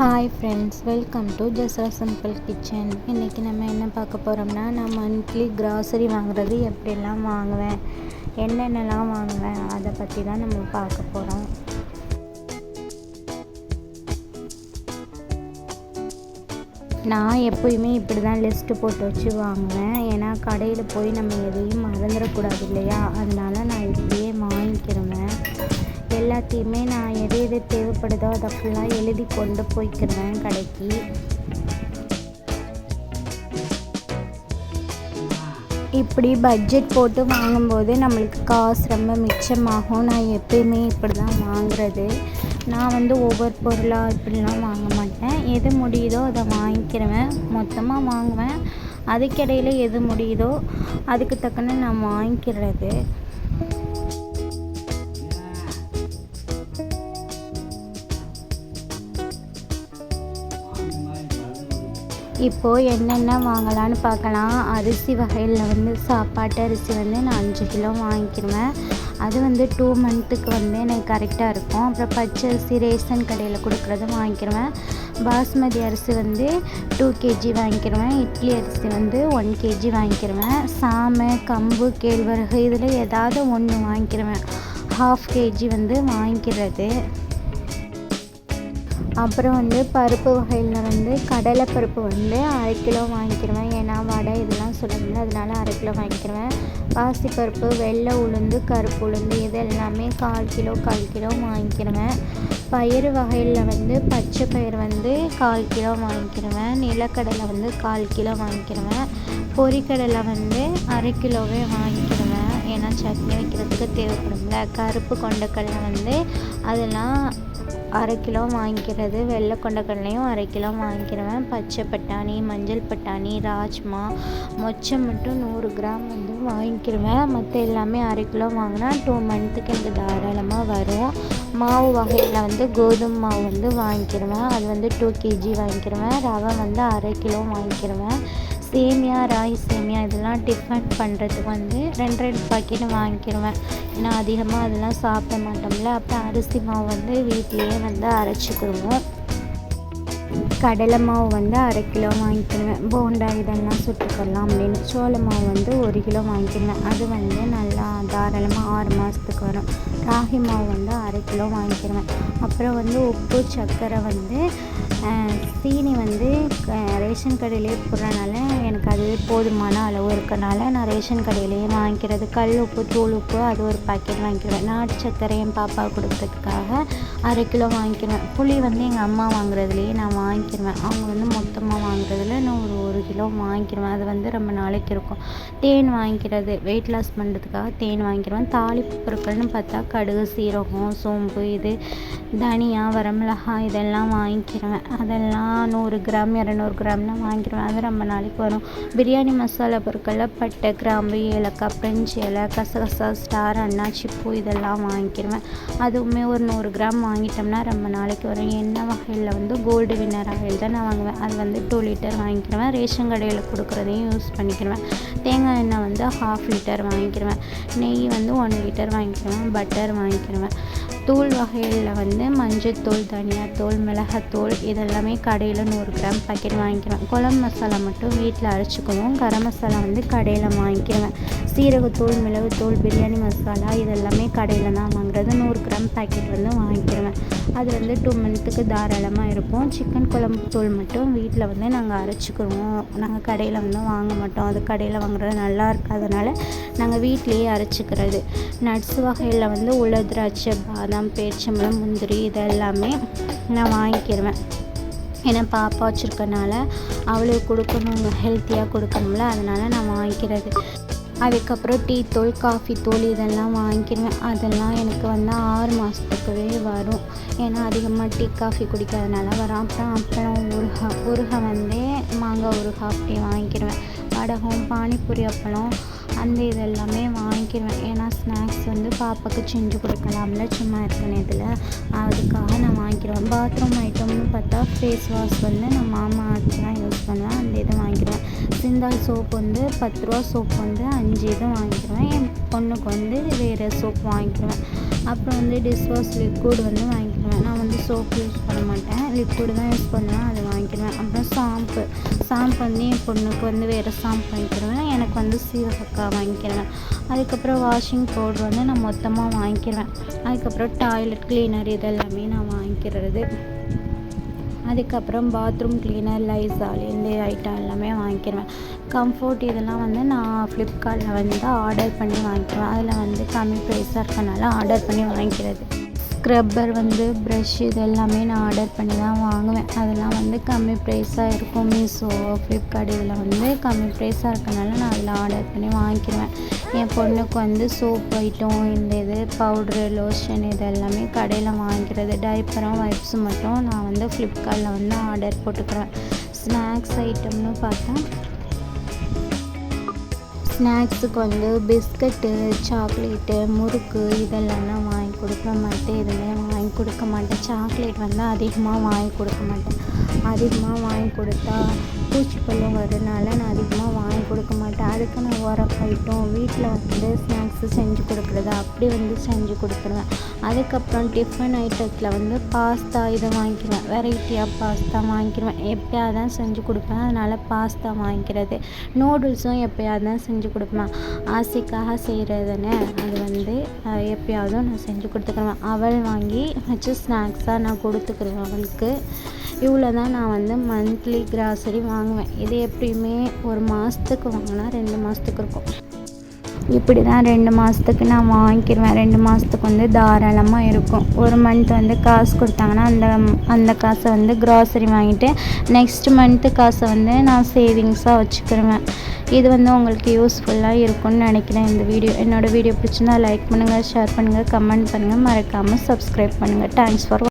Hi friends welcome to Jasra simple kitchen இன்றைக்கி நம்ம என்ன பார்க்க போகிறோம்னா நான் மந்த்லி கிராசரி வாங்குறது எப்படிலாம் வாங்குவேன் என்னென்னலாம் வாங்குவேன் அதை பற்றி தான் நம்ம பார்க்க போகிறோம் நான் எப்போயுமே இப்படி தான் லிஸ்ட்டு போட்டு வச்சு வாங்குவேன். ஏன்னா கடையில் போய் நம்ம எதையும் மறந்துடக்கூடாது இல்லையா? அதனால நான் இப்படி எல்லாத்தையுமே நான் எது எது தேவைப்படுதோ அதை ஃபுல்லாக எழுதி கொண்டு போய்க்கிருவேன் கடைக்கு. இப்படி பட்ஜெட் போட்டு வாங்கும்போது நம்மளுக்கு காசு ரொம்ப மிச்சமாகும். நான் எப்பயுமே இப்படி தான் வாங்குறது. நான் வந்து ஒவ்வொரு பொருளாக இப்படிலாம் வாங்க மாட்டேன். எது முடியுதோ அதை வாங்கிக்கிருவேன். மொத்தமாக வாங்குவேன். அதுக்கிடையில் எது முடியுதோ அதுக்கு தக்கன நான் வாங்கிக்கிறது. இப்போது என்னென்ன வாங்கலான்னு பார்க்கலாம். அரிசி வகையில் வந்து சாப்பாட்டு அரிசி வந்து நான் அஞ்சு கிலோ வாங்கிக்கிடுவேன் அது வந்து டூ மந்த்துக்கு வந்து எனக்கு கரெக்டாக இருக்கும். அப்புறம் பச்சை அரிசி ரேஷன் கடையில் கொடுக்குறதும் வாங்கிக்கிடுவேன் பாஸ்மதி அரிசி வந்து டூ கேஜி வாங்கிக்கிடுவேன் இட்லி அரிசி வந்து ஒன் கேஜி வாங்கிக்கிடுவேன் சாமை கம்பு கேழ்வரகு இதில் ஏதாவது ஒன்று வாங்கிக்கிடுவேன் ஹாஃப் கேஜி வந்து வாங்கிக்கிறது. அப்புறம் வந்து பருப்பு வகையில் வந்து கடலைப்பருப்பு வந்து அரை கிலோ வாங்கிக்கிடுவேன் ஏன்னா வடை இதெல்லாம் சொல்லணும்ல அதனால அரை கிலோ வாங்கிக்கிடுவேன் பாசிப்பருப்பு வெள்ளை உளுந்து கருப்பு உளுந்து இது எல்லாமே கால் கிலோ கால் கிலோ வாங்கிக்கிடுவேன் பயிறு வகையில் வந்து பச்சை பயிறு வந்து கால் கிலோ வாங்கிக்கிடுவேன் நிலக்கடலை வந்து கால் கிலோ வாங்கிக்கிடுவேன் பொரிக்கடலை வந்து அரை கிலோவே வாங்கிக்கிடுவேன் ஏன்னா சட்னி வைக்கிறதுக்கு தேவைப்படும்ல. கருப்பு கொண்டக்கடலை வந்து அதெல்லாம் அரை கிலோ வாங்கிக்கிறது. வெள்ளை கொண்டக்கடலையும் அரை கிலோ வாங்கிக்கிருவேன் பச்சை பட்டாணி மஞ்சள் பட்டாணி ராஜ்மா மொச்சை மட்டும் நூறு கிராம் வந்து வாங்கிக்கிருவேன் மற்ற எல்லாமே அரை கிலோ வாங்கினா டூ மந்த்துக்கு எனக்கு தாராளமாக வரும். மாவு வகையில் வந்து கோதுமை மாவு வந்து வாங்கிக்கிருவேன் அது வந்து டூ கேஜி வாங்கிக்கிருவேன் ரவை வந்து அரை கிலோ வாங்கிக்கிருவேன் சேமியா ராகி சேமியா இதெல்லாம் டிஃபன் பண்ணுறதுக்கு வந்து ரெண்டு ரெண்டு பாக்கெட் வாங்கிக்கிடுவேன் ஏன்னா அதிகமாக அதெல்லாம் சாப்பிட மாட்டோம்ல. அப்புறம் அரிசி மாவு வந்து வீட்லேயே வந்து அரைச்சிக்கிடுவோம் கடலை மாவு வந்து அரை கிலோ வாங்கிக்கிடுவேன் போண்டா இதெல்லாம் சுட்டுக்கலாம் அப்படின்னு. சோள மாவு வந்து ஒரு கிலோ வாங்கிக்கிடுவேன் அது வந்து நல்லா தாராளமாக ஆறு மாதத்துக்கு வரும். ராகி மாவு வந்து அரை கிலோ வாங்கிக்கிடுவேன் அப்புறம் வந்து உப்பு சர்க்கரை வந்து சீனி வந்து ரேஷன் கடையிலே போடுறனால எனக்கு அது போதுமான அளவு இருக்கனால நான் ரேஷன் கடையிலேயே வாங்கிக்கிறது. கல் உப்பு தூள் உப்பு அது ஒரு பாக்கெட் வாங்கிடுவேன் நாட்டு சர்க்கரை என் பாப்பா கொடுக்கறதுக்காக அரை கிலோ வாங்கிடுவேன் புளி வந்து எங்கள் அம்மா வாங்குறதுலேயே நான் வாங்கிடுவேன் அவங்க வந்து மொத்தமாக வாங்குறதுல நான் ஒரு ஒரு கிலோ வாங்கிடுவேன் அது வந்து ரொம்ப நாளைக்கு இருக்கும். தேன் வாங்கிக்கிறது. வெயிட் லாஸ் பண்ணுறதுக்காக தேன் வாங்கிடுவேன் தாளிப்பு பொருட்கள்னு பார்த்தா கடுகு சீரகம் சோம்பு இது தனியா வரமிளகாய் இதெல்லாம் வாங்கிக்கிறேன். அதெல்லாம் நூறு கிராம் இரநூறு கிராம்லாம் வாங்கிடுவேன். அது ரொம்ப நாளைக்கு வரும். பிரியாணி மசாலா பொருட்களில் பட்டை கிராம்பு ஏலக்காய் பிரெஞ்சு இலை கசகசா ஸ்டார் அண்ணா பூ இதெல்லாம் வாங்கிடுவேன். அதுவுமே ஒரு நூறு கிராம் வாங்கிட்டோம்னா ரொம்ப நாளைக்கு வரும். எண்ணெய் வகையில் வந்து கோல்டு வின்னர் ஆயில் தான் நான் வாங்குவேன். அது வந்து டூ லிட்டர் வாங்கிக்கிடுவேன் ரேஷன் கடையில் கொடுக்குறதையும் யூஸ் பண்ணிக்கிடுவேன் தேங்காய் எண்ணெய் வந்து ஹாஃப் லிட்டர் வாங்கிக்கிடுவேன் நெய் வந்து ஒன் லிட்டர் வாங்கிக்கிடுவேன் பட்டர் வாங்கிக்கிடுவேன் தூள் வகைகளில் வந்து மஞ்சத்தூள் தனியாத்தூள் மிளகாத்தூள் இதெல்லாமே கடையில் நூறு கிராம் பாக்கெட் வாங்கிக்கிறேன் குழம்பு மசாலா மட்டும் வீட்டில் அரைச்சிக்குவோம். கரம் மசாலா வந்து கடையில் வாங்கிக்கிறேன் சீரகத்தூள் மிளகுத்தூள் பிரியாணி மசாலா இதெல்லாமே கடையில் தான் வாங்குறது. நூறு கிராம் பாக்கெட் வந்து வாங்கிக்கிடுவேன் அது வந்து டூ மந்த்துக்கு தாராளமாக இருக்கும். சிக்கன் குழம்பு தூள் மட்டும் வீட்டில் வந்து நாங்கள் அரைச்சிக்கிடுவோம் நாங்கள் கடையில் வந்து வாங்க மாட்டோம். அது கடையில் வாங்குறது நல்லா இருக்காதனால நாங்கள் வீட்லேயே அரைச்சிக்கிறது. நட்ஸ் வகையில் வந்து உள்ள திராட்சை பாதாம் பேரிச்சம்பழம் முந்திரி இதெல்லாமே நான் வாங்கிக்கிடுவேன் ஏன்னா பாப்பா வச்சுருக்கனால அவளுக்கு கொடுக்கணுங்க ஹெல்த்தியாக கொடுக்கணும்ல அதனால் நான் வாங்கிக்கிறது. அதுக்கப்புறம் டீ தூள் காஃபி தூள் இதெல்லாம் வாங்கிடுவேன். அதெல்லாம் எனக்கு வந்து ஆறு மாதத்துக்குவே வரும். ஏன்னா அதிகமாக டீ காஃபி குடிக்காதனால வரும். அப்புறம் அப்புறம் ஊறுகாய் ஊறுகாய் வந்து மாங்காய் ஊறுகாய் அப்படி வாங்கிடுவேன். வடகம் பானிபூரி அப்பளம் அந்த இது எல்லாமே வாங்கிடுவேன் ஏன்னா ஸ்நாக்ஸ் வந்து பாப்பாவுக்கு செஞ்சு கொடுக்கலாம்ல சும்மா இருக்கணும் இதில். அதுக்காக நான் வாங்கிடுவேன் பாத்ரூம் ஐட்டம்னு பார்த்தா ஃபேஸ் வாஷ் வந்து நான் மாமா தான் யூஸ் பண்ணுவேன். அந்த இதை வாங்கிடுவேன் சிந்தால் சோப் வந்து பத்து ரூபா சோப் வந்து அஞ்சு இது வாங்கிடுவேன் என் பொண்ணுக்கு வந்து வேறு சோப் வாங்கிடுவேன் அப்புறம் வந்து டிஷ்வாஷ் லிக்விட் வந்து வாங்கிடுவேன் நான் வந்து சோப் யூஸ் பண்ண மாட்டேன். லிக்விட் தான் யூஸ் பண்ணுவேன் அது வாங்கிடுவேன். அப்புறம் ஷாம்பு ஷாம்பு வந்து என் பொண்ணுக்கு வந்து வேறு ஷாம்பு வாங்கிக்கிடுவேன் எனக்கு வந்து சீரகக்காய் வாங்கிக்கிடுவேன் அதுக்கப்புறம் வாஷிங் பவுடர் வந்து நான் மொத்தமாக வாங்கிடுவேன். அதுக்கப்புறம் டாய்லெட் கிளீனர் இதெல்லாமே நான் வாங்கிக்கிறது. அதுக்கப்புறம் பாத்ரூம் கிளீனர் லைசால் இந்த ஐட்டம் எல்லாமே வாங்கிடுவேன். கம்ஃபோர்ட் இதெல்லாம் வந்து நான் ஃப்ளிப்கார்ட்டில் வந்து ஆர்டர் பண்ணி வாங்கிக்குவேன் அதில் வந்து கம்மி ப்ரைஸாக இருக்கனால ஆர்டர் பண்ணி வாங்கிக்கிறது. ஸ்க்ரப்பர் வந்து ப்ரஷ் இது எல்லாமே நான் ஆர்டர் பண்ணி தான் வாங்குவேன். அதெல்லாம் வந்து கம்மி ப்ரைஸாக இருக்கும். மீஷோ ஃப்ளிப்கார்ட் இதில் வந்து கம்மி ப்ரைஸாக இருக்கனால நான் அதில் ஆர்டர் பண்ணி வாங்கிக்கிடுவேன் என் பொண்ணுக்கு வந்து சோப் ஐட்டம் இந்த இது பவுட்ரு லோஷன் இது எல்லாமே கடையில் வாங்கிக்கிறது டைப்பரும் வைப்ஸும் மட்டும் நான் வந்து ஃப்ளிப்கார்ட்டில் வந்து ஆர்டர் போட்டுக்கிறேன். ஸ்நாக்ஸ் ஐட்டம்னு பார்த்தா ஸ்நாக்ஸுக்கு வந்து பிஸ்கட்டு சாக்லேட்டு முறுக்கு இதெல்லாம் தான் வாங்கி கொடுக்க மாட்டேன் எதுவுமே வாங்கி கொடுக்க மாட்டேன். சாக்லேட் வந்து அதிகமாக வாங்கி கொடுக்க மாட்டேன். அதிகமாக வாங்கி கொடுத்தா பூச்சிப்பள்ளம் வரதுனால நான் அதிகமாக வாங்கி கொடுக்க மாட்டேன். அதுக்கு நான் உரம் ஐட்டம் வீட்டில் வந்து ஸ்நாக்ஸு செஞ்சு கொடுக்குறது அப்படி வந்து செஞ்சு கொடுத்துருவேன். அதுக்கப்புறம் டிஃபன் ஐட்டத்தில் வந்து பாஸ்தா இதை வாங்கிக்குவேன் வெரைட்டியாக பாஸ்தா வாங்கிக்கிடுவேன் எப்போயாவது தான் செஞ்சு கொடுப்பேன் அதனால் பாஸ்தா வாங்கிக்கிறது நூடுல்ஸும் எப்போயாவது தான் செஞ்சு கொடுப்பேன். ஆசைக்காக செய்கிறதுன்னு அது வந்து எப்பயாவது நான் செஞ்சு கொடுத்துக்குவேன் அவள் வாங்கி வச்சு ஸ்நாக்ஸாக நான் கொடுத்துக்குறேன் அவளுக்கு. இவ்வளோ தான் நான் வந்து மந்த்லி கிராசரி வாங்குவேன். இது எப்படியுமே ஒரு மாதத்துக்கு வாங்கினா ரெண்டு மாதத்துக்கு இருக்கும். இப்படி தான் ரெண்டு மாதத்துக்கு நான் வாங்கிக்கிடுவேன் ரெண்டு மாதத்துக்கு வந்து தாராளமாக இருக்கும். ஒரு மந்த் வந்து காசு கொடுத்தாங்கன்னா அந்த அந்த காசை வந்து க்ராசரி வாங்கிட்டு நெக்ஸ்ட் மந்த்து காசை வந்து நான் சேவிங்ஸாக வச்சுக்கிடுவேன் இது வந்து உங்களுக்கு யூஸ்ஃபுல்லாக இருக்கும்னு நினைக்கிறேன் இந்த வீடியோ என்னோடய வீடியோ பிடிச்சிருந்தா லைக் பண்ணுங்கள் ஷேர் பண்ணுங்கள் கமெண்ட் பண்ணுங்கள் மறக்காமல் சப்ஸ்கிரைப் பண்ணுங்கள் தேங்க்ஸ் ஃபார்